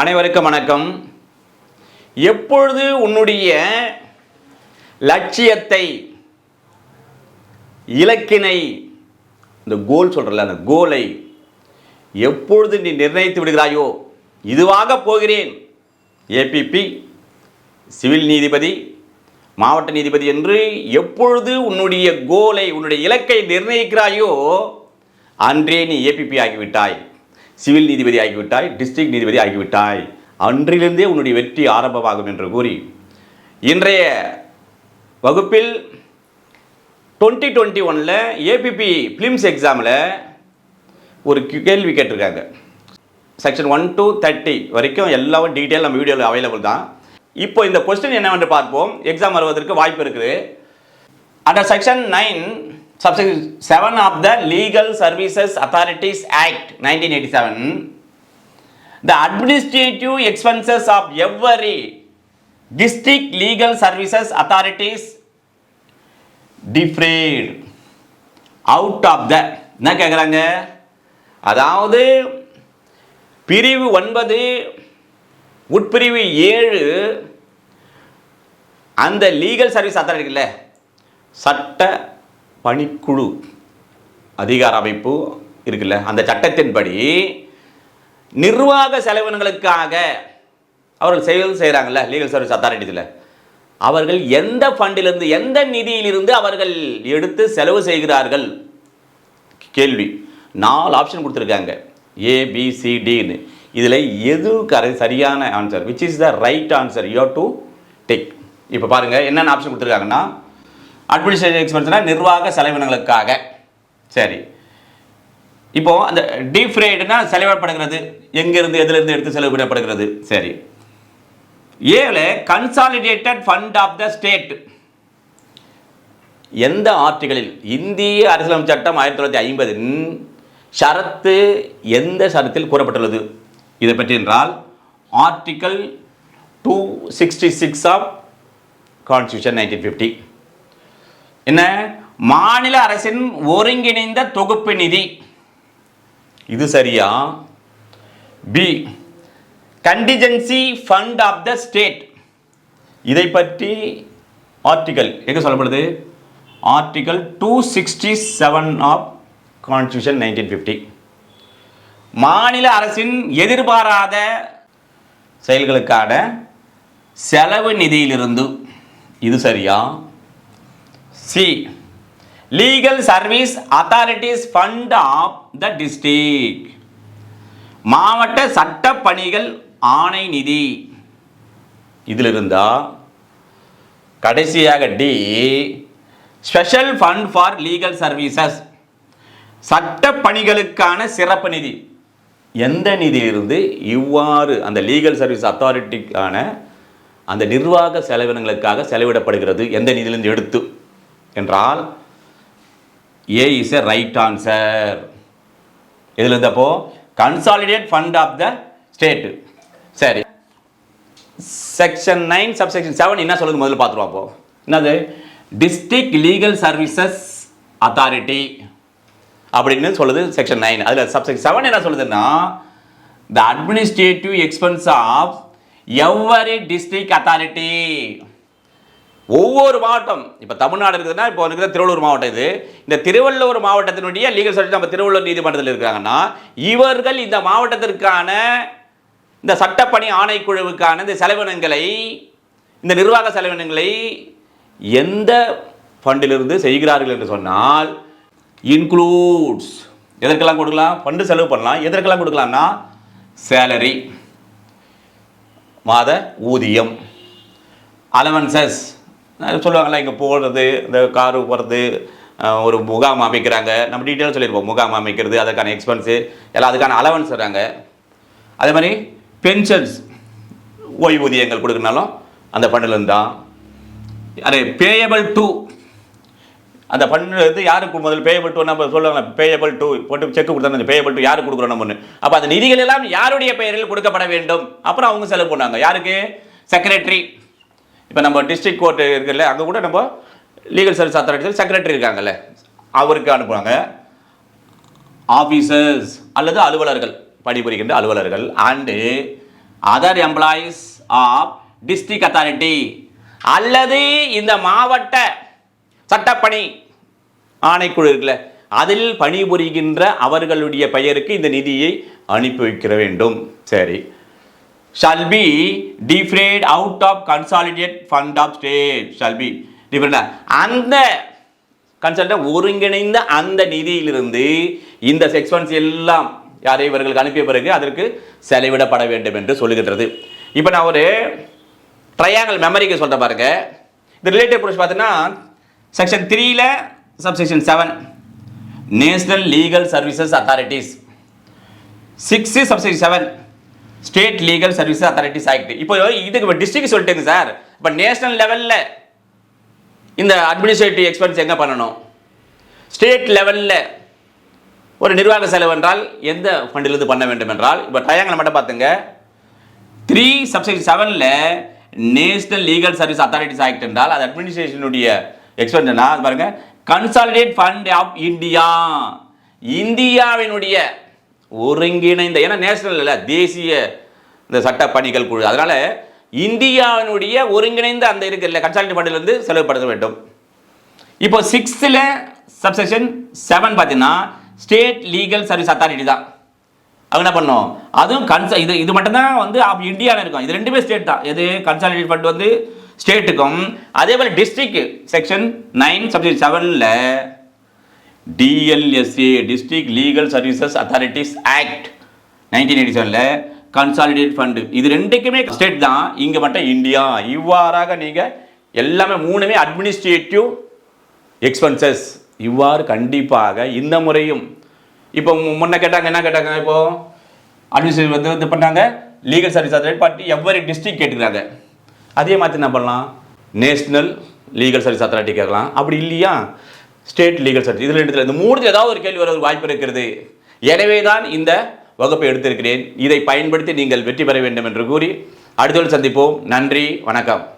அனைவருக்கும் வணக்கம். எப்பொழுது உன்னுடைய லட்சியத்தை இலக்கினை இந்த கோல் சொல்கிறல அந்த கோலை எப்பொழுது நீ நிர்ணயித்து விடுகிறாயோ இதுவாக போகிறேன். ஏபிபி சிவில் நீதிபதி மாவட்ட நீதிபதி என்று எப்பொழுது உன்னுடைய கோலை உன்னுடைய இலக்கை நிர்ணயிக்கிறாயோ அன்றே நீ ஏபிபி ஆகிவிட்டாய். சிவில் நீதிபதி ஆகிவிட்டாய் டிஸ்ட்ரிக்ட் நீதிபதி ஆகிவிட்டாய். அன்றிலிருந்தே உன்னுடைய வெற்றி ஆரம்பமாகும் என்று கூறி இன்றைய வகுப்பில் டுவெண்ட்டி டுவெண்ட்டி ஒனில் ஏபிபி ஃபிலிம்ஸ் எக்ஸாமில் ஒரு கேள்வி கேட்டிருக்காங்க. செக்ஷன் ஒன் டூ தேர்ட்டி வரைக்கும் எல்லாம் டீட்டெயில் நம்ம வீடியோவில் அவைலபிள் தான். இப்போ இந்த கொஸ்டின் என்னவென்று பார்ப்போம். எக்ஸாம் வருவதற்கு வாய்ப்பு இருக்குது. அந்த section nine subsection seven of the legal services authorities act nineteen eighty seven the administrative expenses of every district legal services authorities defrayed out of the என்ன கேட்குறாங்க அதாவது பிரிவு ஒன்பது உட்பிரிவு ஏழு அந்த லீகல் சர்வீஸ் அத்தாரிட்டி சட்ட பணிக்குழு அதிகார அமைப்பு இருக்குல்ல அந்த சட்டத்தின்படி நிர்வாக செலவினங்களுக்காக அவர்கள் செயல் செய்கிறாங்கல்ல லீகல் சர்வீஸ் அத்தாரிட்டிஸில் அவர்கள் எந்த ஃபண்டிலிருந்து எந்த நிதியிலிருந்து அவர்கள் எடுத்து செலவு செய்கிறார்கள்? கேள்வி. நாலு ஆப்ஷன் கொடுத்துருக்காங்க. ஏபிசிடின்னு இதில் எது கரை சரியான answer which is the right answer you to take இப்போ பாருங்கள் என்னென்ன ஆப்ஷன் கொடுத்துருக்காங்கன்னா அட்மினிஸ்ட்ரேட்டிவ் எக்ஸ்பென்ஸ்னால் நிர்வாக செலவினங்களுக்காக. சரி. இப்போ அந்த டீஃப்ரேடுனா செலவிடப்படுகிறது. எங்கேருந்து எதுலேருந்து எடுத்து செலவிடப்படுகிறது? சரி. ஏல consolidated fund of the state எந்த ஆர்டிகளில் இந்திய அரசியலமைப்பு சட்டம் ஆயிரத்தி தொள்ளாயிரத்தி ஐம்பதின் ஷரத்து எந்த ஷரத்தில் கூறப்பட்டுள்ளது? இதை பற்றி என்றால் article two sixty six of constitution nineteen fifty என்ன? மாநில அரசின் ஒருங்கிணைந்த தொகுப்பு நிதி. இது சரியா? B contingency fund of the state இதை பற்றி ஆர்டிகல் எங்க சொல்லப்படுது? Article two sixty seven of constitution nineteen fifty மாநில அரசின் எதிர்பாராத செயல்களுக்கான செலவு நிதியிலிருந்து. இது சரியா? C legal service authorities fund of the district மாவட்ட சட்ட பணிகள் ஆணை நிதி. இதில் இருந்தா கடைசியாக D special fund for legal services சட்ட பணிகளுக்கான சிறப்பு நிதி. எந்த நிதியிலிருந்து இவ்வாறு அந்த லீகல் சர்வீஸ் அத்தாரிட்டிக்கான அந்த நிர்வாக செலவினங்களுக்காக செலவிடப்படுகிறது எந்த நிதியிலிருந்து எடுத்து என்றால் A is a right answer இதில் இருந்தப்போ consolidate fund of the state சரி. செக்ஷன் நைன் சப்செக்ஷன் செவன் என்ன சொல்லுது முதல்ல பார்த்துருவோம் அப்போ. என்னது? டிஸ்ட்ரிக்ட் லீகல் சர்வீசஸ் அத்தாரிட்டி அப்படின்னு சொல்லுது செக்ஷன் நைன் அதில் சப்செக்ஷன் செவன் என்ன சொல்லுதுன்னா the administrative expense of every district authority ஒவ்வொரு மாவட்டம் இப்போ தமிழ்நாடு இருக்குதுன்னா இப்போ இருக்கிற திருவள்ளூர் மாவட்டம் இது. இந்த திருவள்ளூர் மாவட்டத்தினுடைய லீகல் சர்வீஸ் நம்ம திருவள்ளூர் நீதிமன்றத்தில் இருக்கிறாங்கன்னா இவர்கள் இந்த மாவட்டத்திற்கான இந்த சட்டப்பணி ஆணைக்குழுவுக்கான இந்த செலவினங்களை இந்த நிர்வாக செலவினங்களை எந்த ஃபண்டிலிருந்து செய்கிறார்கள் என்று சொன்னால் இன்க்ளூட்ஸ் எதற்கெல்லாம் கொடுக்கலாம்? ஃபண்டு செலவு பண்ணலாம். எதற்கெல்லாம் கொடுக்கலாம்னா சேலரி மாத ஊதியம் அலவன்சஸ் சொல்லுவாங்கள்ல இங்கே போகிறது இந்த காரு போகிறது ஒரு முகாம் அமைக்கிறாங்க. நம்ம டீட்டெயில் சொல்லியிருப்போம் முகாம் அமைக்கிறது அதுக்கான எக்ஸ்பென்ஸு எல்லாம் அதுக்கான அலவன்ஸ் தராங்க அதே மாதிரி பென்ஷன்ஸ் ஓய்வூதியங்கள் கொடுக்கறனாலும் அந்த ஃபண்டில் தான் அது பேயபிள் டூ அந்த ஃபண்டு யாருக்கு முதல் பேயபிள் டூ நம்ம சொல்லுவாங்க பேயபிள் டூ போட்டு செக் கொடுத்தா அந்த பேயபிள் டூ யாருக்கு கொடுக்குறோம் நம்ம அப்போ அந்த நிதிகள் எல்லாம் யாருடைய பெயரில் கொடுக்கப்பட வேண்டும்? அப்புறம் அவங்க செலவு பண்ணாங்க யாருக்கு? செக்ரட்டரி இப்போ நம்ம டிஸ்ட்ரிக்ட் கோர்ட் இருக்குல்ல அங்கே கூட நம்ம லீகல் சர்வீஸ் அத்தாரிட்டி செக்ரட்டரி இருக்காங்கல்ல அவருக்கு அனுப்புவாங்க. ஆஃபீஸர்ஸ் அல்லது அலுவலர்கள் பணிபுரிகின்ற அலுவலர்கள் and other employees of district authority அல்லது இந்த மாவட்ட சட்டப்பணி ஆணைக்குழு இருக்குல்ல அதில் பணிபுரிகின்ற அவர்களுடைய பெயருக்கு இந்த நிதியை அனுப்பி வைக்கிற வேண்டும். சரி. Shall be defrayed out of consolidate fund of state shall be different அந்த கன்சல்டன் ஒருங்கிணைந்த அந்த நிதியிலிருந்து இந்த செக்ஷன்ஸ் எல்லாம் யாரை இவர்களுக்கு அனுப்பிய பிறகு அதற்கு செலவிடப்பட வேண்டும் என்று சொல்லுகின்றது. இப்போ நான் ஒரு ட்ரையாங்கல் மெமரிக்கு சொல்கிற பாருங்க. இந்த ரிலேட்டிவ் ப்ரூஃப் பார்த்தீங்கன்னா செக்ஷன் த்ரீல subsection seven national legal services authorities six subsection seven state legal service authorities act இப்போ இதுக்கு இப்போ டிஸ்ட்ரிக்ட் சொல்லிட்டேங்க சார் இப்போ நேஷனல் லெவலில் இந்த அட்மினிஸ்ட்ரேட்டிவ் எக்ஸ்பென்ஸ் எங்கே பண்ணணும்? ஸ்டேட் லெவலில் ஒரு நிர்வாக செலவு என்றால் எந்த ஃபண்டிலிருந்து பண்ண வேண்டும் என்றால் இப்போ டயங்களை மட்டும் பார்த்துங்க. த்ரீ சப்செக்ட் செவனில் national legal service authorities act என்றால் அது அட்மினிஸ்ட்ரேஷனுடைய எக்ஸ்பென்ஸ்னா அது பாருங்க. கன்சாலிடேட் ஃபண்ட் ஆஃப் இந்தியா இந்தியாவினுடைய ஒருங்கிணைந்த ஏன்னா நேஷனல் இல்லை தேசிய இந்த சட்ட பணிகள் குழு. அதனால் இந்தியாவினுடைய ஒருங்கிணைந்த அந்த இருக்குல்ல கன்சாலிடேட் ஃபண்டிலிருந்து செலவுப்படுத்த வேண்டும். இப்போ சிக்ஸ்த்தில் சப்செக்ஷன் செவன் பார்த்தீங்கன்னா ஸ்டேட் லீகல் சர்வீஸ் அத்தாரிட்டி தான். அவங்க என்ன பண்ணோம் அதுவும் கன்ச இது இது மட்டும்தான் வந்து இந்தியாவில் இருக்கும். இது ரெண்டுமே ஸ்டேட் தான். எது? கன்சாலிடேட் ஃபண்ட் வந்து ஸ்டேட்டுக்கும் அதே போல் டிஸ்ட்ரிக்ட் செக்ஷன் நைன் சப்ஜெக்ட் செவனில் DLSA district legal services authorities act nineteen eighty செவனில் கன்சாலிடேட் ஃபண்டு இது ரெண்டுக்குமே ஸ்டேட் தான். இங்கே மட்டும் இந்தியா இவ்வாறாக நீங்கள் எல்லாமே மூணுமே அட்மினிஸ்ட்ரேட்டிவ் எக்ஸ்பென்சஸ் இவ்வாறு கண்டிப்பாக இந்த முறையும். இப்போ முன்ன கேட்டாங்க என்ன கேட்டாங்க இப்போது அட்மினிஸ்ட்ரேட் வந்து இது பண்ணாங்க legal service authority but every district கேட்டுக்கிறாங்க? அதே மாதிரி என்ன பண்ணலாம்? நேஷ்னல் லீகல் சர்வீஸ் அத்தாரிட்டி கேட்கலாம். அப்படி இல்லையா? ஸ்டேட் லீகல் சர்வீஸ் இதில் எடுத்து இந்த மூணு ஏதாவது ஒரு கேள்வி வர வாய்ப்பு இருக்கிறது. எனவே தான் இந்த வகுப்பை எடுத்திருக்கிறேன். இதை பயன்படுத்தி நீங்கள் வெற்றி பெற வேண்டும் என்று கூறி அடுத்த சந்திப்போம். நன்றி. வணக்கம்.